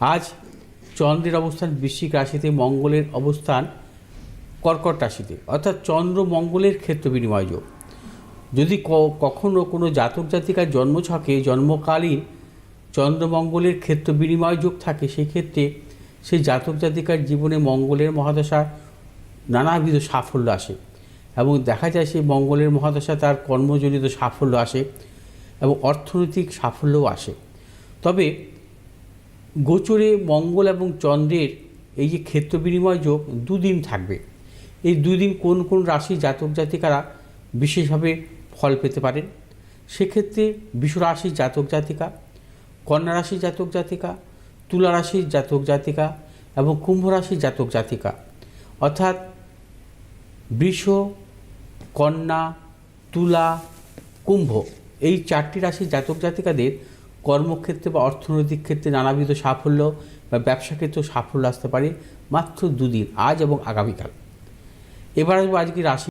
আজ চন্দ্রের অবস্থান বৃশ্চিক রাশিতে, মঙ্গলের অবস্থান কর্কট রাশিতে। অর্থাৎ চন্দ্র মঙ্গলের ক্ষেত্র বিনিময় যোগ। যদি ক- কখনো কোনো জাতক জাতিকার জন্মছকে জন্মকালীন চন্দ্রমঙ্গলের ক্ষেত্র বিনিময় যোগ থাকে, সেক্ষেত্রে সেই জাতক জাতিকার জীবনে মঙ্গলের মহাদশা নানাবিধ সাফল্য আসে এবং দেখা যায় সেই মঙ্গলের মহাদশা তার কর্মজনিত সাফল্য আসে এবং অর্থনৈতিক সাফল্যও আসে। তবে গোচরে মঙ্গল এবং চন্দ্রের এই যে ক্ষেত্র বিনিময় যোগ দুদিন থাকবে। এই দুদিন কোন কোন রাশি জাতক জাতিকারা বিশেষভাবে ফল পেতে পারেন? সেক্ষেত্রে রাশির জাতক জাতিকা, কন্যা রাশির জাতক জাতিকা, তুলা রাশির জাতক জাতিকা এবং কুম্ভ রাশির জাতক জাতিকা। অর্থাৎ বৃষ, কন্যা, তুলা, কুম্ভ এই চারটি রাশির জাতক জাতিকাদের কর্মক্ষেত্রে বা অর্থনৈতিক ক্ষেত্রে নানাবিধ সাফল্য বা ব্যবসা ক্ষেত্রেও সাফল্য আসতে পারে মাত্র দুদিন, আজ এবং আগামীকাল। এবার আসব আজকে রাশি